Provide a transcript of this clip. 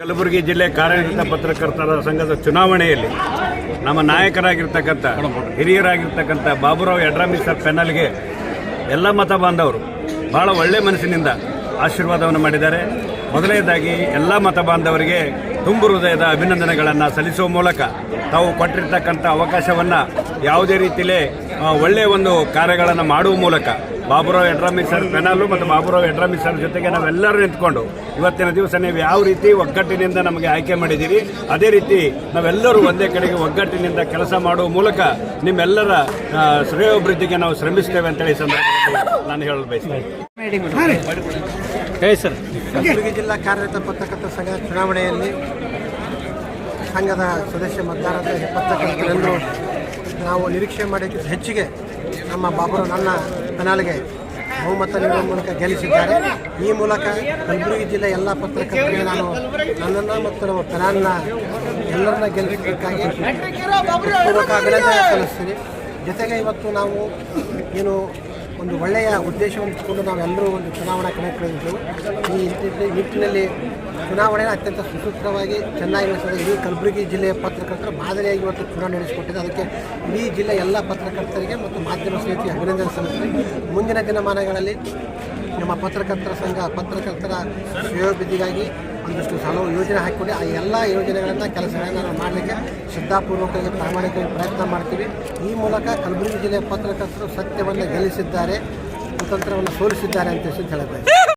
ಕಲಬುರಗಿ ಜಿಲ್ಲೆ ಕಾರ್ಯನಿರತ ಪತ್ರಕರ್ತರ ಸಂಘದ ಚುನಾವಣೆಯಲ್ಲಿ ನಮ್ಮ ನಾಯಕರಾಗಿರ್ತಕ್ಕಂಥ, ಹಿರಿಯರಾಗಿರ್ತಕ್ಕಂಥ ಬಾಬುರಾವ್ ಯಡ್ರಾಮಿ ಸರ್ ಪೆನಲ್ಗೆ ಎಲ್ಲ ಮತ ಬಾಂಧವರು ಬಹಳ ಒಳ್ಳೆ ಮನಸ್ಸಿನಿಂದ ಆಶೀರ್ವಾದವನ್ನು ಮಾಡಿದ್ದಾರೆ. ಮೊದಲನೇದಾಗಿ ಎಲ್ಲ ಮತ ಬಾಂಧವರಿಗೆ ತುಂಬು ಹೃದಯದ ಅಭಿನಂದನೆಗಳನ್ನು ಸಲ್ಲಿಸುವ ಮೂಲಕ ತಾವು ಕೊಟ್ಟಿರ್ತಕ್ಕಂಥ ಅವಕಾಶವನ್ನು ಯಾವುದೇ ರೀತಿಯಲ್ಲೇ ಒಳ್ಳೆಯ ಒಂದು ಕಾರ್ಯಗಳನ್ನು ಮಾಡುವ ಮೂಲಕ ಬಾಬುರಾವ್ ಯಡ್ರಾಮಿ ಸರ್ ಪೆನಾಲು ಮತ್ತು ಬಾಬುರಾವ್ ಯಡ್ರಾಮಿ ಸರ್ ಜೊತೆಗೆ ನಾವೆಲ್ಲರೂ ನಿಂತ್ಕೊಂಡು ಇವತ್ತಿನ ದಿವಸ ನೀವು ಯಾವ ರೀತಿ ಒಗ್ಗಟ್ಟಿನಿಂದ ನಮಗೆ ಆಯ್ಕೆ ಮಾಡಿದ್ದೀರಿ ಅದೇ ರೀತಿ ನಾವೆಲ್ಲರೂ ಒಂದೇ ಕಡೆಗೆ ಒಗ್ಗಟ್ಟಿನಿಂದ ಕೆಲಸ ಮಾಡುವ ಮೂಲಕ ನಿಮ್ಮೆಲ್ಲರ ಶ್ರೇಯೋಭಿವೃದ್ಧಿಗೆ ನಾವು ಶ್ರಮಿಸ್ತೇವೆ ಅಂತೇಳಿ ಸಂದರ್ಭದಲ್ಲಿ ನಾನು ಹೇಳಲು ಬಯಸ್ತೇನೆ. ಸರ್. ಕಲಬುರಗಿ ಜಿಲ್ಲಾ ಕಾರ್ಯರತ ಪತ್ರಕರ್ತ ಸಂಘದ ಚುನಾವಣೆಯಲ್ಲಿ ಸಂಘದ ಸದಸ್ಯ ಮತದಾರರ ಪತ್ರಕರ್ತರೆಲ್ಲರೂ ನಾವು ನಿರೀಕ್ಷೆ ಮಾಡಿದ್ದು ಹೆಚ್ಚಿಗೆ ನಮ್ಮ ಬಾಬುರು ನನ್ನ ಕನಾಲಿಗೆ ಬಹುಮತ ನೀಡುವ ಮೂಲಕ ಗೆಲ್ಲಿಸಿದ್ದಾರೆ. ಈ ಮೂಲಕ ಕಲಬುರಗಿ ಜಿಲ್ಲೆ ಎಲ್ಲ ಪತ್ರಕರ್ತರಿಗೆ ನಾನು ನನ್ನನ್ನು ಮತ್ತು ನಮ್ಮ ಕನಾಲ್ನ ಎಲ್ಲರನ್ನ ಗೆಲ್ಲಿಸಬೇಕಾಗಿ ಪೂರ್ವಕ ಅಭಿನಂದನೆ ಸಲ್ಲಿಸ್ತೀನಿ. ಜೊತೆಗೆ ಇವತ್ತು ನಾವು ಏನು ಒಂದು ಒಳ್ಳೆಯ ಉದ್ದೇಶವನ್ನು ಇಟ್ಟುಕೊಂಡು ನಾವೆಲ್ಲರೂ ಒಂದು ಚುನಾವಣಾ ಕಣಕ್ಕಿಳಿದಿದ್ದೆವು ಈ ನಿಟ್ಟಿನಲ್ಲಿ- ಚುನಾವಣೆ ಅತ್ಯಂತ ಸುಸೂತ್ರವಾಗಿ ಚೆನ್ನಾಗಿ ನಡೆಸಿದೆ. ಇಡೀ ಕಲಬುರಗಿ ಜಿಲ್ಲೆಯ ಪತ್ರಕರ್ತರು ಮಾದರಿಯಾಗಿ ಇವತ್ತು ಚುನಾವಣೆ ನಡೆಸಿಕೊಟ್ಟಿದೆ ಅದಕ್ಕೆ ಇಡೀ ಜಿಲ್ಲೆ ಎಲ್ಲ ಪತ್ರಕರ್ತರಿಗೆ ಮತ್ತು ಮಾಧ್ಯಮ ಸ್ನೇಹಿತರಿಗೆ ಅಭಿನಂದನೆ ಸಲ್ಲಿಸಿದೆ ಮುಂದಿನ ದಿನಮಾನಗಳಲ್ಲಿ ನಮ್ಮ ಪತ್ರಕರ್ತರ ಸಂಘ ಪತ್ರಕರ್ತರ ಶ್ರೇಯೋಭಿವೃದ್ಧಿಗಾಗಿ ಒಂದಷ್ಟು ಹಲವು ಯೋಜನೆ ಹಾಕಿಕೊಂಡು. ಆ ಎಲ್ಲ ಯೋಜನೆಗಳನ್ನು ಕೆಲಸಗಳನ್ನು ನಾವು ಮಾಡಲಿಕ್ಕೆ ಶ್ರದ್ಧಾಪೂರ್ವಕವಾಗಿ ಪ್ರಾಮಾಣಿಕವಾಗಿ ಪ್ರಯತ್ನ ಮಾಡ್ತೀವಿ. ಈ ಮೂಲಕ ಕಲಬುರಗಿ ಜಿಲ್ಲೆಯ ಪತ್ರಕರ್ತರು ಸತ್ಯವನ್ನು ಗೆಲ್ಲಿಸಿದ್ದಾರೆ, ಕುತಂತ್ರವನ್ನು ಸೋಲಿಸಿದ್ದಾರೆ ಅಂತ ಹೇಳಿ ಹೇಳಬೇಕು